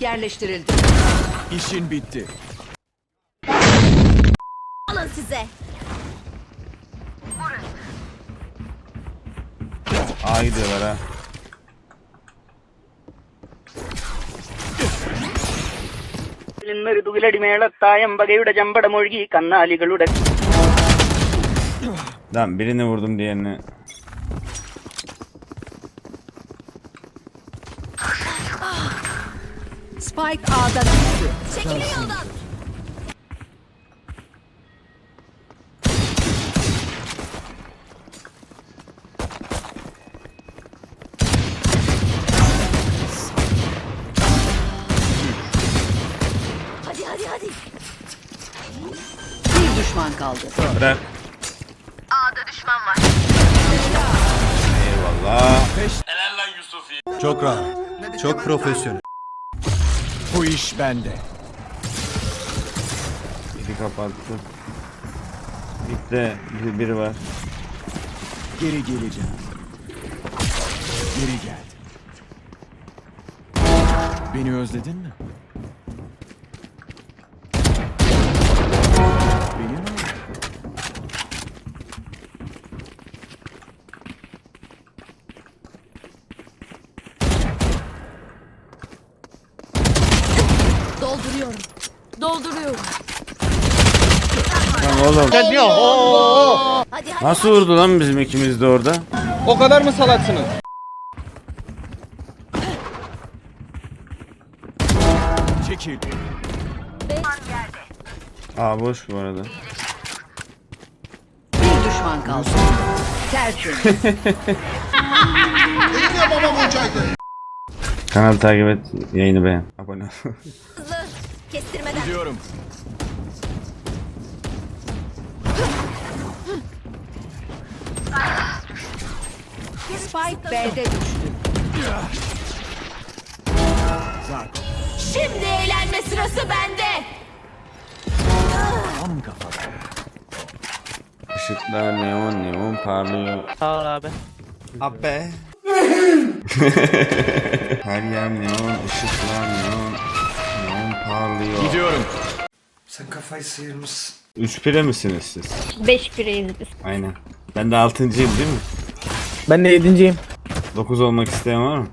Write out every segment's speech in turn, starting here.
yerleştirildi. İşin bitti. Alın size. A gidiyorlar ha. നിന്നൊരു തുകിലടി മേളത്തായമ്പകയുടെ ചമ്പടമൊഴുകി കന്നാലികളുടെ Lan birini vurdum diğerini. Spike A'da düştü. Çekilin yoldan. Hadi hadi hadi. Bir düşman kaldı. Bırak. Eyvallah. Çok rahat. Çok profesyonel. Bu iş bende. Biri kapattı. Bitti. Bir, biri var. Geri geleceğim. Geri gel. Beni özledin mi? Beni mi? Dolduruyorum. Dolduruyorum. Lan oğlum. Hadi hadi. Nasıl vurdu lan bizim ikimiz de orada? O kadar mı salaksınız? Çekil. Aa boş bu arada. Bir düşman kaldı. Tertemiz. Kanal takip et, yayını beğen. Abone ol. Kestirmeden. Diyorum. Spike B'de düştü. Zarko. Şimdi eğlenme sırası bende. Tam kafada. Işıklar neon neon parlıyor. Sağ ol abi. Abi. Her yer neon, ışıklar neon. Parlıyor. Gidiyorum. Sen kafayı sıyırmışsın. 3 pire misiniz siz? 5 pireyiz biz. Aynen. Ben de 6.yım değil mi? Ben de yedinciyim. 9 olmak isteyen var mı?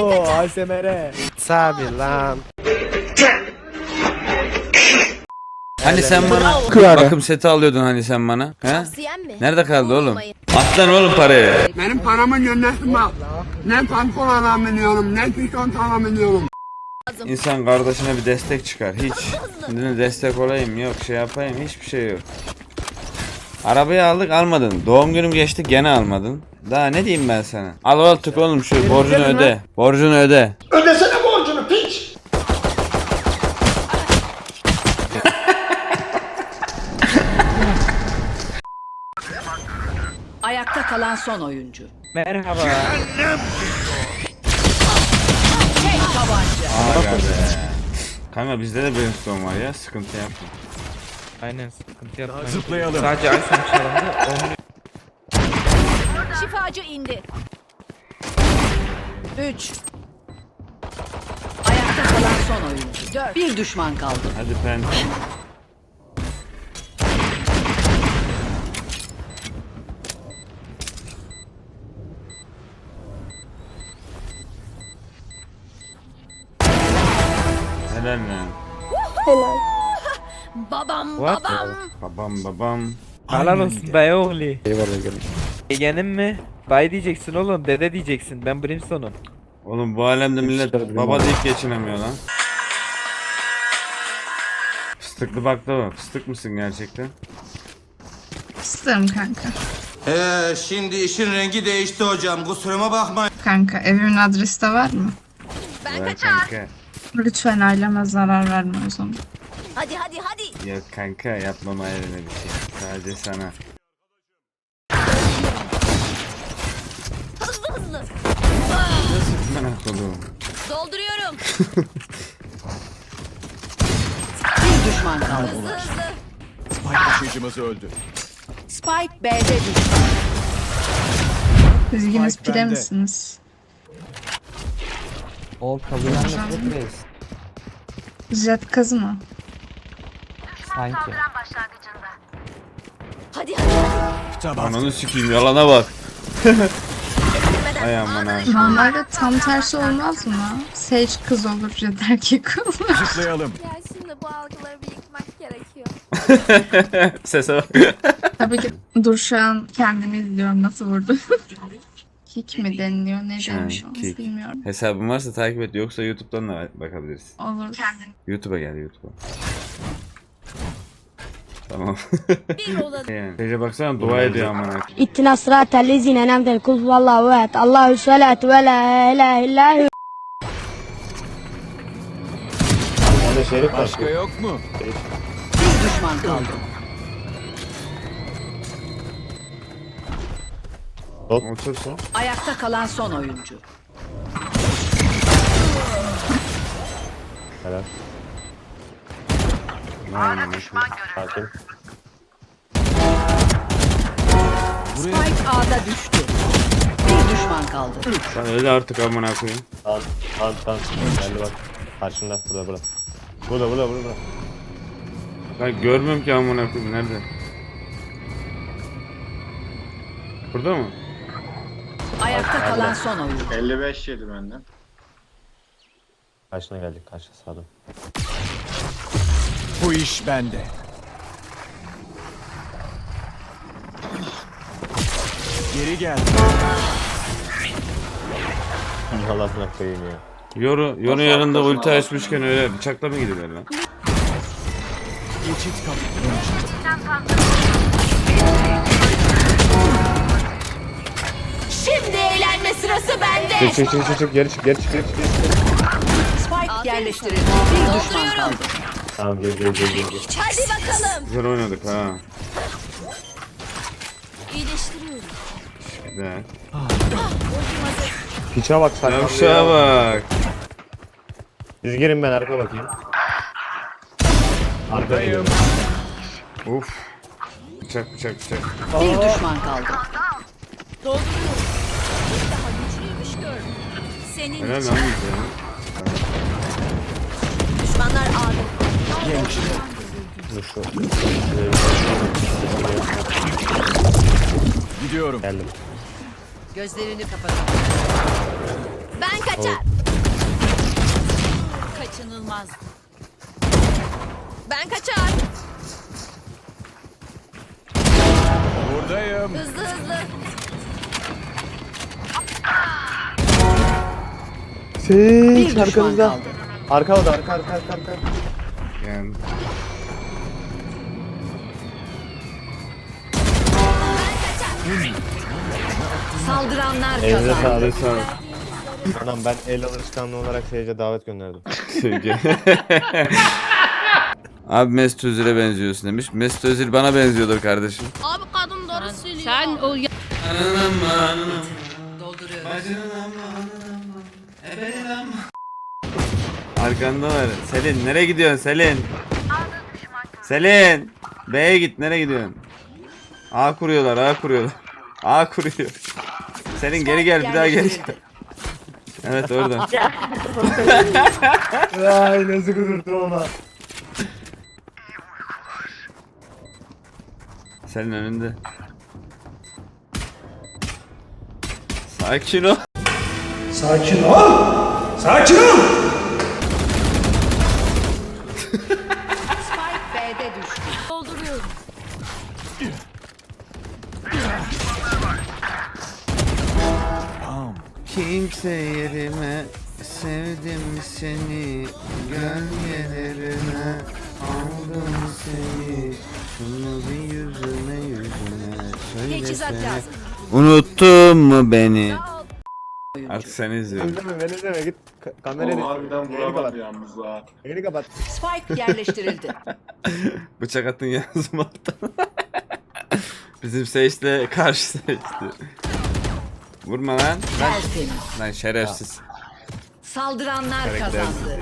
Oo, ASMR. Sabi lan. Hani sen bana bakım seti alıyordun hani sen bana? He? Nerede kaldı oğlum? Olmayın. At lan oğlum parayı. Benim paramın yönetimi var. Ne pantolon alabiliyorum, ne tişört alabiliyorum. İnsan kardeşine bir destek çıkar. Hiç. Şimdi destek olayım yok şey yapayım hiçbir şey yok. Arabayı aldık almadın. Doğum günüm geçti gene almadın. Daha ne diyeyim ben sana? Al artık oğlum şu borcunu öde. Borcunu öde. Ayakta kalan son oyuncu. Merhaba. Tek tabanca. Aga be. Kanka bizde de brimstone var ya sıkıntı yapma. Aynen sıkıntı yapmayın. Zıplayalım. Sadece iPhone çalındı. Onu Şifacı indi. 3 Ayakta kalan son oyuncu. 4 Bir düşman kaldı. Hadi pen. Helal lan. Babam What? babam. Babam babam. Helal olsun be oğlu. Eyvallah canım. Yeğenim mi? Bay diyeceksin oğlum. Dede diyeceksin. Ben Brimstone'um. Oğlum bu alemde millet baba deyip geçinemiyor lan. Fıstıklı baklava. Fıstık mısın gerçekten? Fıstığım kanka. Ee, şimdi işin rengi değişti hocam. Kusuruma bakmayın. Kanka evimin adresi de var mı? Ver kanka. Lütfen aileme zarar verme o zaman. Hadi hadi hadi. Yok kanka yapmama eline bir şey. Sadece sana. Hızlı hızlı. Merak oğlum. Dolduruyorum. Bir düşman kaldı. Hızlı hızlı. Spike taşıyıcımız öldü. Spike B'de düştü. İkiniz Spike pire bende. misiniz? Ol kabullenmek reis. Jet kız mı? Sanki. Hadi hadi. Ananı sikeyim yalana bak. Ay aman ha. Normalde tam tersi olmaz mı? Sage kız olur, Jet erkek olur. Zıplayalım. Ya şimdi bu algıları bir yıkmak gerekiyor. Sese bak. Tabii ki dur şu an kendimi izliyorum nasıl vurdu. Kick mi deniliyor ne demiş onu bilmiyorum. Hesabın varsa takip et yoksa YouTube'dan da bakabilirsin. Olur. YouTube'a gel YouTube'a. Tamam. Bir olalım. yani. Gece baksana dua ediyor aman ha. İttina sıratel lezine nemdel kul vallahu ehad. Allahu salat ve la ilahe illahu. Başka yok mu? Bir düşman kaldı. Otursun. Ayakta kalan son oyuncu. Spike A'da düştü. Bir düşman kaldı. Sen öyle artık amına koyayım. Tamam tamam tamam. Geldi bak. Karşında burada burada. Burada burada burada. Ben görmüyorum ki amına koyayım nerede? Burada mı? Ayakta kalan son oyuncu. 55 yedi benden. Karşına geldik karşı sağda. Bu iş bende. Geri gel. Allah'ına koyayım ya. Yoru, Yoru yanında ulti açmışken öyle bıçakla mı gidiyorlar lan? Geçit kapı. Sırası bende. Çık çık çık çık çık geri çık geri çık geri çık. geri çık. Spike yerleştirildi. Bir düşman kaldı. Tamam gel gel gel gel. gel. Hadi bakalım. Güzel oynadık ha. İyileştiriyorum. Güzel. Piça bak sen. Yavşağa bak. Siz girin ben arka bakayım. Arka gidiyorum. Uf. Bıçak bıçak bıçak. Bir düşman kaldı. Dolduruyorum. Bir daha. Senin Helal lan bize. Düşmanlar ağda. Dur şu. Gidiyorum. Geldim. Gözlerini kapatın. Ben kaçar. Kaçınılmaz. Ben kaçar. Buradayım. Hızlı hızlı. Düşman kaldı. Arka oda arka arka arka arka. Yani. Saldıranlar Elinize kazandı. sağlık. Sağ ol. Anam ben el alışkanlığı olarak Seyce davet gönderdim. Sevgi. Abi Mesut Özil'e benziyorsun demiş. Mesut Özil bana benziyordur kardeşim. Abi kadın doğru söylüyor. Sen o Arkandalar. Selin nereye gidiyorsun Selin? Selin. B'ye git nereye gidiyorsun? A kuruyorlar A kuruyorlar. A kuruyor. Selin geri gel bir daha geri gel. Evet orada. Ay nasıl kudurdu ona. Selin önünde. Sakin ol. Spike B'de düştü. dolduruyorum. Kimse yerime sevdim seni gölgelerime aldım seni şunu bir yüzüme yüzüme Teçhizat söylesene lazım. Unuttun mu beni? Ol. Artık seni izliyorum. Beni beni izleme git ka- kamerayı harbiden vuramadı yalnız ha. Yeni kapat. Spike yerleştirildi. Bıçak attın yazım alttan. Bizim Sage'le karşı Sage'di. Vurma lan. Lan, Tertemiz. lan şerefsiz. Saldıranlar kazandı.